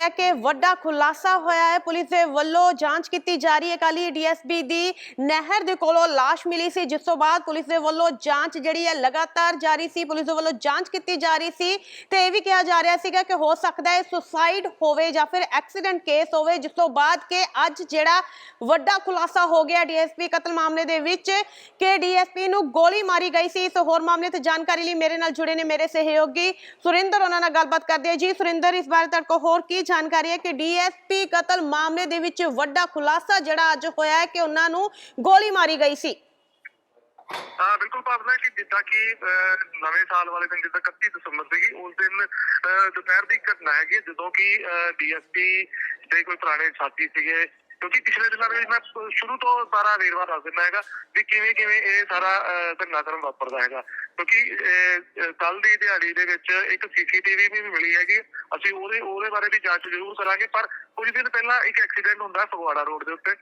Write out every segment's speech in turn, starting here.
ਹੈ ਕਿ ਵੱਡਾ ਖੁਲਾਸਾ ਹੋਇਆ ਹੈ। ਪੁਲਿਸ ਦੇ ਵੱਲੋਂ ਜਾਂਚ ਕੀਤੀ ਜਾ ਰਹੀ ਹੈ। ਕਾਲੀ ਡੀਐਸਪੀ ਦੀ ਨਹਿਰ ਦੇ ਕੋਲੋਂ ਲਾਸ਼ ਮਿਲੀ ਸੀ। ਜਿਸ ਤੋਂ ਬਾਅਦ ਪੁਲਿਸ ਦੇ ਵੱਲੋਂ ਜਾਂਚ ਜਿਹੜੀ ਹੈ ਲਗਾਤਾਰ ਜਾਰੀ ਸੀ। ਪੁਲਿਸ ਦੇ ਵੱਲੋਂ ਜਾਂਚ ਕੀਤੀ ਜਾ ਰਹੀ ਸੀ। ਤੇ ਇਹ ਵੀ ਕਿਹਾ ਜਾ ਰਿਹਾ ਸੀਗਾ ਕਿ ਹੋ ਸਕਦਾ ਹੈ ਸੁਸਾਈਡ ਹੋਵੇ ਜਾਂ ਫਿਰ ਐਕਸੀਡੈਂਟ ਕੇਸ ਹੋਵੇ, ਜਿਸ ਤੋਂ ਬਾਅਦ ਕਿ ਅੱਜ ਜਿਹੜਾ ਵੱਡਾ ਖੁਲਾਸਾ ਹੋ ਗਿਆ ਡੀਐਸਪੀ ਕਤਲ ਮਾਮਲੇ ਦੇ ਵਿੱਚ ਕਿ ਡੀਐਸਪੀ ਨੂੰ ਗੋਲੀ ਮਾਰੀ ਗਈ ਸੀ। ਇਸ ਹੋਰ ਮਾਮਲੇ ਤੇ ਜਾਣਕਾਰੀ ਲਈ ਮੇਰੇ ਨਾਲ ਜੁੜੇ ਨੇ ਮੇਰੇ ਸਹਿਯੋਗੀ ਸੁਰਿੰਦਰ। ਉਹਨਾਂ ਨਾਲ ਗੱਲਬਾਤ ਕਰਦੇ ਜੀ। ਸੁਰਿੰਦਰ, ਇਸ ਬਾਰੇ ਤੁਹਾਡੇ ਕੋਲ ਹੋਰ ਕੀ ਜਾਣਕਾਰੀ ਹੈ ਕਿ ਡੀਐਸਪੀ ਕਤਲ ਮਾਮਲੇ ਦੇ ਵਿੱਚ ਵੱਡਾ ਖੁਲਾਸਾ ਜਿਹੜਾ ਅੱਜ ਹੋਇਆ ਹੈ ਕਿ ਉਹਨਾਂ ਨੂੰ ਗੋਲੀ ਮਾਰੀ ਗਈ ਸੀ। ਹਾਂ ਬਿਲਕੁਲ ਭਾਵਨਾ ਕਿ ਜਿੱਦਾਂ ਕਿ ਨਵੇਂ ਸਾਲ ਵਾਲੇ ਦਿਨ ਜਿੱਦਾਂ 31 ਦਸੰਬਰ ਸੀਗੀ ਉਸ ਦਿਨ ਦੁਪਹਿਰ ਦੀ ਘਟਨਾ ਹੈਗੀ ਜਦੋਂ ਕਿ ਡੀਐਸਪੀ ਦੇ ਕੋਈ ਪੁਰਾਣੇ ਸਾਥੀ ਸੀਗੇ। ਕਿਉਂਕਿ ਪਿਛਲੇ ਦਿਨਾਂ ਦੇ ਵਿੱਚ ਮੈਂ ਸ਼ੁਰੂ ਤੋਂ ਸਾਰਾ ਵੇਰਵਾ ਦੱਸ ਦਿੰਦਾ ਹੈਗਾ ਵੀ ਕਿਵੇਂ ਕਿਵੇਂ ਇਹ ਸਾਰਾ ਅਹ, ਘਟਨਾਕ੍ਰਮ ਵਾਪਰਦਾ ਹੈਗਾ। ਕਿਉਂਕਿ ਕੱਲ ਦੀ ਦਿਹਾੜੀ ਦੇ ਵਿੱਚ ਇੱਕ ਸੀਸੀਟੀਵੀ ਵੀ ਮਿਲੀ ਹੈਗੀ। ਅਸੀਂ ਉਹਦੇ ਉਹਦੇ ਬਾਰੇ ਵੀ ਜਾਂਚ ਜ਼ਰੂਰ ਕਰਾਂਗੇ ਪਰ ਕੁਝ ਦਿਨ ਪਹਿਲਾਂ ਇੱਕ ਐਕਸੀਡੈਂਟ ਹੁੰਦਾ ਫਗਵਾੜਾ ਰੋਡ ਦੇ ਉੱਤੇ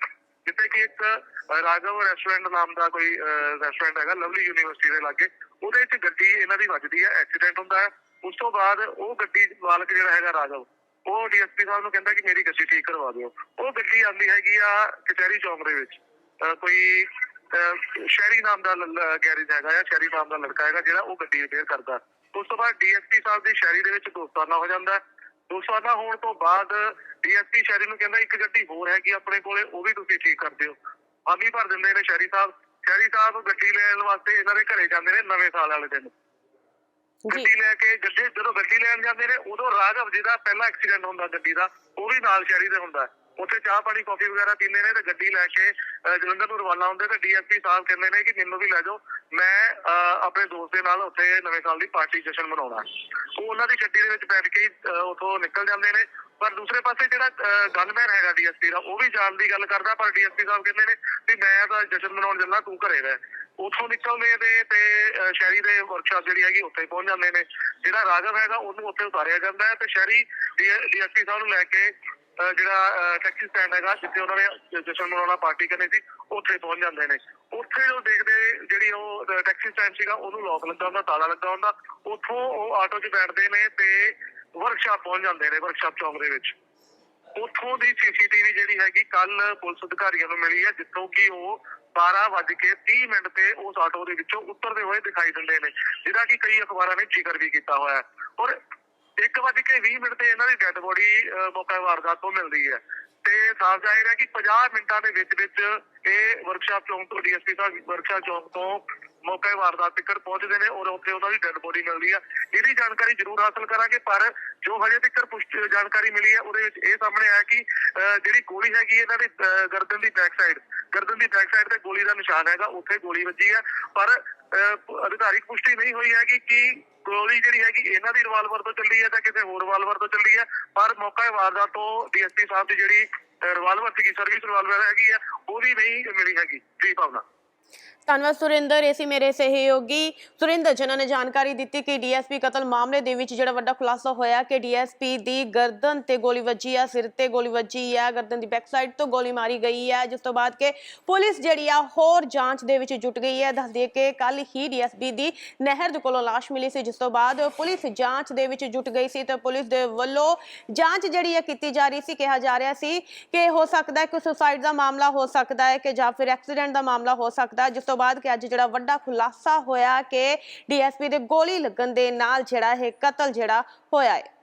ਜਿੱਥੇ ਕਿ ਇੱਕ ਅਹ, ਰੈਸਟੋਰੈਂਟ ਨਾਮ ਦਾ ਕੋਈ ਰੈਸਟੋਰੈਂਟ ਹੈਗਾ ਲਵਲੀ ਯੂਨੀਵਰਸਿਟੀ ਦੇ ਲਾਗੇ। ਉਹਦੇ ਵਿੱਚ ਗੱਡੀ ਇਹਨਾਂ ਦੀ ਵੱਜਦੀ ਹੈ ਐਕਸੀਡੈਂਟ ਹੁੰਦਾ ਹੈ। ਉਸ ਤੋਂ ਬਾਅਦ ਉਹ ਗੱਡੀ ਮਾਲਕ ਜਿਹੜਾ ਹੈਗਾ ਰਾਘਵ ਉਹ ਡੀਐਸਪੀ ਸਾਹਿਬ ਨੂੰ ਕਹਿੰਦਾ ਕਿ ਮੇਰੀ ਗੱਡੀ ਠੀਕ ਕਰਵਾ ਦਿਓ। ਉਹ ਗੱਡੀ ਆਉਂਦੀ ਹੈਗੀ ਆ ਕਚਹਿਰੀ ਚੌਂਕ ਦੇ ਵਿੱਚ। ਕੋਈ ਸ਼ਹਿਰੀ ਨਾਮ ਦਾ ਗੈਰੇਜ ਹੈਗਾ ਆ ਸ਼ਹਿਰੀ ਨਾਮ ਦਾ ਲੜਕਾ ਹੈਗਾ ਜਿਹੜਾ ਉਹ ਗੱਡੀ ਰਿਪੇਅਰ ਕਰਦਾ। ਉਸ ਤੋਂ ਬਾਅਦ ਡੀਐਸਪੀ ਸਾਹਿਬ ਦੀ ਸ਼ਹਿਰੀ ਦੇ ਵਿੱਚ ਦੋਸਤਾਨਾ ਹੋ ਜਾਂਦਾ। ਦੋਸਤਾਨਾ ਹੋਣ ਤੋਂ ਬਾਅਦ ਡੀਐਸਪੀ ਸ਼ਹਿਰੀ ਨੂੰ ਕਹਿੰਦਾ ਇੱਕ ਗੱਡੀ ਹੋਰ ਹੈਗੀ ਆਪਣੇ ਕੋਲੇ ਉਹ ਵੀ ਤੁਸੀਂ ਠੀਕ ਕਰ ਦਿਓ। ਹਾਮੀ ਭਰ ਦਿੰਦੇ ਨੇ ਸ਼ਹਿਰੀ ਸਾਹਿਬ। ਸ਼ਹਿਰੀ ਸਾਹਿਬ ਗੱਡੀ ਲੈਣ ਵਾਸਤੇ ਇਹਨਾਂ ਦੇ ਘਰੇ ਜਾਂਦੇ ਨੇ ਨਵੇਂ ਸਾਲ ਵਾਲੇ ਦਿਨ। ਗੱਡੀ ਲੈ ਕੇ ਗੱਡੀ ਜਦੋਂ ਗੱਡੀ ਲੈਣ ਜਾਂਦੇ ਨੇ ਉਦੋਂ ਰਾਘਵ ਜੀ ਦਾ ਪਹਿਲਾ ਐਕਸੀਡੈਂਟ ਹੁੰਦਾ ਗੱਡੀ ਦਾ ਉਹ ਵੀ ਨਾਲ ਸ਼ਹਿਰੀ ਦੇ ਹੁੰਦਾ। ਉੱਥੇ ਚਾਹ ਪਾਣੀ ਕਾਫੀ ਵਗੈਰਾ ਪੀਂਦੇ ਨੇ ਤੇ ਗੱਡੀ ਲੈ ਕੇ ਜਲੰਧਰ ਨੂੰ ਰਵਾਨਾ ਹੁੰਦੇ ਤੇ ਡੀਐਸਪੀ ਸਾਹਿਬ ਕਹਿੰਦੇ ਨੇ ਕਿ ਮੈਨੂੰ ਵੀ ਲੈ ਜਾਓ। ਮੈਂ ਆਪਣੇ ਦੋਸਤ ਦੇ ਨਾਲ ਉੱਥੇ ਨਵੇਂ ਸਾਲ ਦੀ ਪਾਰਟੀ ਜਸ਼ਨ ਮਨਾਉਣਾ। ਉਹ ਉਹਨਾਂ ਦੀ ਗੱਡੀ ਦੇ ਵਿੱਚ ਬੈਠ ਕੇ ਉੱਥੋਂ ਨਿਕਲ ਜਾਂਦੇ ਨੇ। ਪਰ ਦੂਸਰੇ ਪਾਸੇ ਜਿਹੜਾ ਗਨਮੈਨ ਹੈਗਾ ਡੀਐਸਪੀ ਦਾ, ਉਹ ਵੀ ਜਾਣ ਦੀ ਗੱਲ ਕਰਦਾ, ਪਰ ਡੀਐਸਪੀ ਸਾਹਿਬ ਕਹਿੰਦੇ ਨੇ ਵੀ ਮੈਂ ਤਾਂ ਜਸ਼ਨ ਮਨਾਉਣ ਚੱਲਣਾ ਤੂੰ ਘਰੇ ਰਹਿ। ਉੱਥੋਂ ਨਿਕਲਦੇ ਨੇ ਤੇ ਸ਼ਹਿਰੀ ਦੇ ਵਰਕਸ਼ਾਪ ਜਿਹੜੀ ਹੈਗੀ, ਉੱਥੇ ਪਹੁੰਚ ਜਾਂਦੇ ਨੇ। ਜਿਹੜਾ ਰਾਘਵ ਹੈਗਾ, ਉਹਨੂੰ ਉੱਥੇ ਉਤਾਰਿਆ ਜਾਂਦਾ ਹੈ ਤੇ ਸ਼ਹਿਰੀ ਡੀਐਸਪੀ ਸਾਹਿਬ ਨੂੰ ਲੈ ਕੇ ਜਿਹੜਾ ਟੈਕਸੀ ਸਟੈਂਡ ਹੈਗਾ, ਜਿੱਥੇ ਉਹਨਾਂ ਨੇ ਜਸ਼ਨ ਮਨਾਉਣਾ ਪਾਰਟੀ ਕਰਨੀ ਸੀ, ਉੱਥੇ ਪਹੁੰਚ ਜਾਂਦੇ ਨੇ। ਉੱਥੇ ਉਹ ਦੇਖਦੇ ਜਿਹੜੀ ਉਹ ਟੈਕਸੀ ਸਟੈਂਡ ਸੀਗਾ, ਉਹਨੂੰ ਲੋਕ ਲੱਗਾ ਹੁੰਦਾ, ਤਾਲਾ ਲੱਗਾ ਹੁੰਦਾ। ਉੱਥੋਂ ਉਹ ਆਟੋ 'ਚ ਬੈਠਦੇ ਨੇ ਤੇ ਵਰਕਸ਼ਾਪ ਪਹੁੰਚ ਜਾਂਦੇ ਨੇ ਵਰਕਸ਼ਾਪ ਚੌਂਕ ਦੇ ਵਿੱਚ। ਉੱਥੋਂ ਦੀ ਸੀਸੀਟੀਵੀ ਜਿਹੜੀ ਹੈਗੀ ਕੱਲ ਪੁਲਿਸ ਅਧਿਕਾਰੀਆਂ ਨੂੰ ਮਿਲੀ ਹੈ, ਜਿੱਥੋਂ ਕਿ ਉਹ 12 ਵੱਜ ਕੇ 30 ਮਿੰਟ ਤੇ ਉਸ ਆਟੋ ਦੇ ਵਿੱਚੋਂ ਉਤਰਦੇ ਹੋਏ ਦਿਖਾਈ ਦਿੰਦੇ ਨੇ, ਜਿਹਦਾ ਕਿ ਕਈ ਅਖਬਾਰਾਂ ਨੇ ਜ਼ਿਕਰ ਵੀ ਕੀਤਾ ਹੋਇਆ ਔਰ 1 ਵੱਜ ਕੇ 20 ਮਿੰਟ ਤੇ ਇਹਨਾਂ ਦੀ ਡੈੱਡ ਬੋਡੀ ਮੌਕਾ ਵਾਰਦਾਤ ਤੋਂ ਮਿਲਦੀ ਹੈ। ਤੇ ਸਾਫ਼ ਜ਼ਾਹਿਰ ਹੈ ਕਿ 50 ਮਿੰਟਾਂ ਦੇ ਵਿੱਚ ਵਿੱਚ ਇਹ ਵਰਕਸ਼ਾਪ ਚੌਂਕ ਤੋਂ ਡੀਐਸਪੀ ਸਾਹਿਬ ਵਰਕਸ਼ਾਪ ਚੌਂਕ ਤੋਂ ਮੌਕੇ ਵਾਰਦਾਤ ਤੱਕ ਪਹੁੰਚਦੇ ਨੇ ਔਰ ਉੱਥੇ ਉਹਨਾਂ ਦੀ ਡੈੱਡ ਬੋਡੀ ਮਿਲਦੀ ਆ ਇਹਦੀ ਜਾਣਕਾਰੀ ਜ਼ਰੂਰ ਹਾਸਲ ਕਰਾਂਗੇ ਪਰ ਜੋ ਹਜੇ ਤੱਕ ਪੁਸ਼ਟ ਜਾਣਕਾਰੀ ਮਿਲੀ ਹੈ ਉਹਦੇ ਵਿੱਚ ਇਹ ਸਾਹਮਣੇ ਆਇਆ ਕਿ ਜਿਹੜੀ ਗੋਲੀ ਹੈਗੀ ਇਹਨਾਂ ਦੀ ਗਰਦਨ ਦੀ ਬੈਕ ਸਾਈਡ ਗਰਦਨ ਦੀ ਬੈਕ ਸਾਈਡ ਤੇ ਗੋਲੀ ਦਾ ਨਿਸ਼ਾਨ ਹੈਗਾ ਉੱਥੇ ਗੋਲੀ ਵੱਜੀ ਹੈ। ਪਰ ਅਹ, ਅਧਿਕਾਰਿਕ ਪੁਸ਼ਟੀ ਨਹੀਂ ਹੋਈ ਹੈਗੀ ਕਿ ਗੋਲੀ ਜਿਹੜੀ ਹੈਗੀ ਇਹਨਾਂ ਦੀ ਰਿਵਾਲਵਰ ਤੋਂ ਚੱਲੀ ਹੈ ਜਾਂ ਕਿਸੇ ਹੋਰ ਰਿਵਾਲਵਰ ਤੋਂ ਚੱਲੀ ਹੈ, ਪਰ ਮੌਕਾ ਵਾਰਦਾਤ ਤੋਂ ਡੀਐਸਪੀ ਸਾਹਿਬ ਦੀ ਜਿਹੜੀ ਰਿਵਾਲਵਰ ਸੀਗੀ ਸਰਵਿਸ ਰਿਵਾਲਵਰ ਹੈਗੀ ਹੈ ਉਹ ਵੀ ਨਹੀਂ ਮਿਲੀ ਹੈਗੀ ਜੀ ਭਾਵਨਾ। ਧੰਨਵਾਦ ਸੁਰਿੰਦਰ, ਇਹ ਸੀ ਮੇਰੇ ਸਹਿਯੋਗੀ। ਸੁਰਿੰਦਰ, ਜਿਨ੍ਹਾਂ ਨੇ ਜਾਣਕਾਰੀ ਦਿੱਤੀ ਕਿ ਡੀਐਸਪੀ ਕਤਲ ਮਾਮਲੇ ਦੇ ਵਿੱਚ ਜਿਹੜਾ ਵੱਡਾ ਖੁਲਾਸਾ ਹੋਇਆ ਕਿ ਡੀਐਸਪੀ ਦੀ ਗਰਦਨ ਤੇ ਗੋਲੀ ਵੱਜੀ ਆ, ਸਿਰ ਤੇ ਗੋਲੀ ਵੱਜੀ ਆ, ਗਰਦਨ ਦੀ ਬੈਕ ਸਾਈਡ ਤੋਂ ਗੋਲੀ ਮਾਰੀ ਗਈ ਹੈ ਜਿਸ ਤੋਂ ਬਾਅਦ ਕਿ ਪੁਲਿਸ ਜਿਹੜੀ ਆ ਹੋਰ ਜਾਂਚ ਦੇ ਵਿੱਚ ਜੁਟ ਗਈ ਹੈ ਦੱਸ ਦਈਏ ਕਿ ਕੱਲ ਹੀ ਡੀਐਸਪੀ ਦੀ ਨਹਿਰ ਦੇ ਕੋਲੋਂ ਲਾਸ਼ ਮਿਲੀ ਸੀ, ਜਿਸ ਤੋਂ ਬਾਅਦ ਪੁਲਿਸ ਜਾਂਚ ਦੇ ਵਿੱਚ ਜੁਟ ਗਈ ਸੀ ਤੇ ਪੁਲਿਸ ਦੇ ਵੱਲੋਂ ਜਾਂਚ ਜਿਹੜੀ ਹੈ ਕੀਤੀ ਜਾ ਰਹੀ ਸੀ, ਕਿਹਾ ਜਾ ਰਿਹਾ ਸੀ ਕਿ ਹੋ ਸਕਦਾ ਹੈ ਕਿ ਸੁਸਾਈਡ ਦਾ ਮਾਮਲਾ ਹੋ ਸਕਦਾ ਹੈ ਕਿ ਜਾਂ ਫਿਰ ਐਕਸੀਡੈਂਟ ਦਾ ਮਾਮਲਾ ਹੋ ਸਕਦਾ ਹੈ, ਜਿਸ ਤੋਂ ਬਾਅਦ ਕਿ ਅੱਜ ਜਿਹੜਾ ਵੱਡਾ ਖੁਲਾਸਾ ਹੋਇਆ ਕਿ ਡੀਐਸਪੀ ਦੇ ਗੋਲੀ ਲੱਗਣ ਦੇ ਨਾਲ ਜਿਹੜਾ ਇਹ ਕਤਲ ਜਿਹੜਾ ਹੋਇਆ ਹੈ।